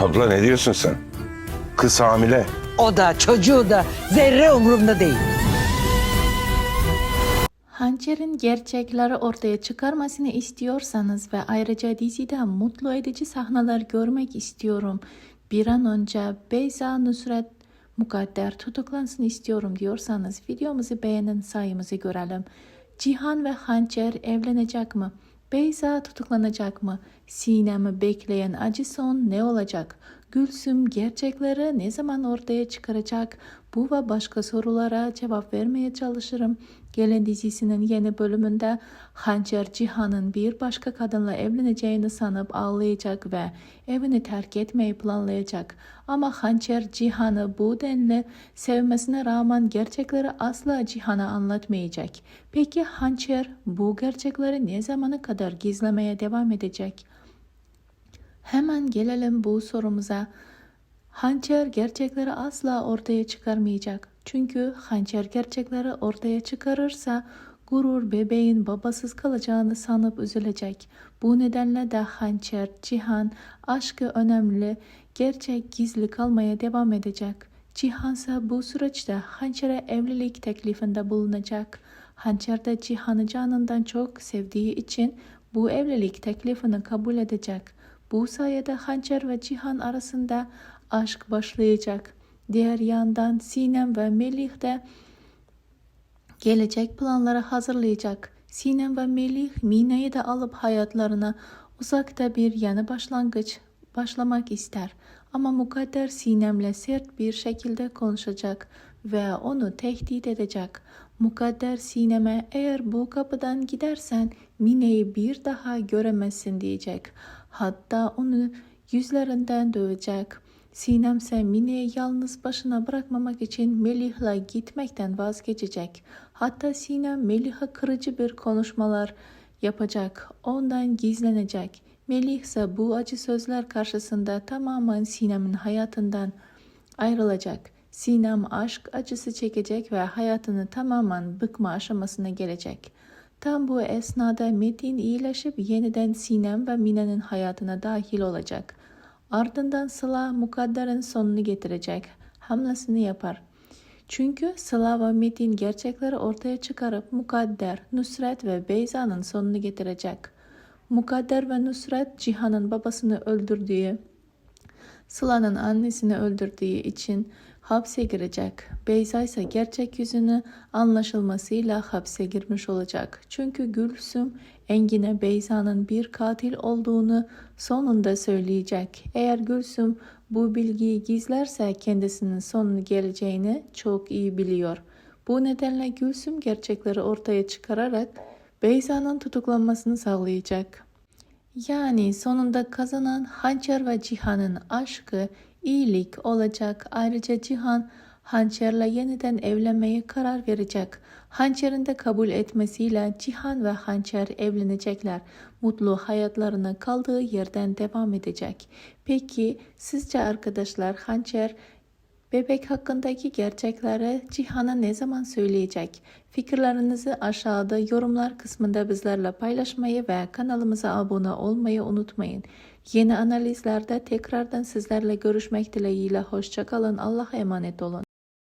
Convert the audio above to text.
Abla ne diyorsun sen? Kız hamile. O da çocuğu da zerre umurumda değil. Hançer'in gerçekleri ortaya çıkarmasını istiyorsanız ve ayrıca dizide mutlu edici sahneler görmek istiyorum. Bir an önce Beyza Nusret Mukadder tutuklansın istiyorum diyorsanız videomuzu beğenin sayımızı görelim. Cihan ve Hançer evlenecek mi? Beyza tutuklanacak mı? Sinem'i bekleyen acı son ne olacak? Gülsüm gerçekleri ne zaman ortaya çıkaracak? Bu ve başka sorulara cevap vermeye çalışırım. Gelen dizisinin yeni bölümünde Hançer Cihan'ın bir başka kadınla evleneceğini sanıp ağlayacak ve evini terk etmeyi planlayacak. Ama Hançer Cihan'ı bu denli sevmesine rağmen gerçekleri asla Cihan'a anlatmayacak. Peki Hançer bu gerçekleri ne zamana kadar gizlemeye devam edecek? Hemen gelelim bu sorumuza. Hançer gerçekleri asla ortaya çıkarmayacak. Çünkü hançer gerçekleri ortaya çıkarırsa gurur bebeğin babasız kalacağını sanıp üzülecek. Bu nedenle de hançer, cihan, aşkı önemli, gerçek gizli kalmaya devam edecek. Cihan ise bu süreçte hançere evlilik teklifinde bulunacak. Hançer de Cihan'ı canından çok sevdiği için bu evlilik teklifini kabul edecek. Bu sayede Hançer ve Cihan arasında aşk başlayacak. Diğer yandan Sinem ve Melih de gelecek planları hazırlayacak. Sinem ve Melih Mine'yi de alıp hayatlarına uzakta bir yeni başlangıç başlamak ister. Ama Mukadder Sinem'le sert bir şekilde konuşacak ve onu tehdit edecek. Mukadder Sinem'e eğer bu kapıdan gidersen Mine'yi bir daha göremezsin diyecek. Hatta onu yüzlerinden dövecek. Sinem ise Mine'yi yalnız başına bırakmamak için Melih'le gitmekten vazgeçecek. Hatta Sinem Melih'e kırıcı bir konuşmalar yapacak. Ondan gizlenecek. Melih ise bu acı sözler karşısında tamamen Sinem'in hayatından ayrılacak. Sinem aşk acısı çekecek ve hayatını tamamen bıkma aşamasına gelecek. Tam bu esnada Metin iyileşip yeniden Sinem ve Mine'nin hayatına dahil olacak. Ardından Sıla Mukadder'in sonunu getirecek. Hamlesini yapar. Çünkü Sıla ve Metin gerçekleri ortaya çıkarıp Mukadder, Nusret ve Beyza'nın sonunu getirecek. Mukadder ve Nusret Cihan'ın babasını öldürdüğü, Sıla'nın annesini öldürdüğü için hapse girecek. Beyza ise gerçek yüzünü anlaşılmasıyla hapse girmiş olacak. Çünkü Gülsüm Engin'e Beyza'nın bir katil olduğunu sonunda söyleyecek. Eğer Gülsüm bu bilgiyi gizlerse kendisinin sonunu geleceğini çok iyi biliyor. Bu nedenle Gülsüm gerçekleri ortaya çıkararak Beyza'nın tutuklanmasını sağlayacak. Yani sonunda kazanan Hançer ve Cihan'ın aşkı iyilik olacak. Ayrıca Cihan Hançer'le yeniden evlenmeye karar verecek. Hançer'in de kabul etmesiyle Cihan ve Hançer evlenecekler. Mutlu hayatlarına kaldığı yerden devam edecek. Peki sizce arkadaşlar Hançer Bebek hakkındaki gerçekleri Cihan'a ne zaman söyleyecek? Fikirlerinizi aşağıda yorumlar kısmında bizlerle paylaşmayı ve kanalımıza abone olmayı unutmayın. Yeni analizlerde tekrardan sizlerle görüşmek dileğiyle hoşçakalın. Allah'a emanet olun.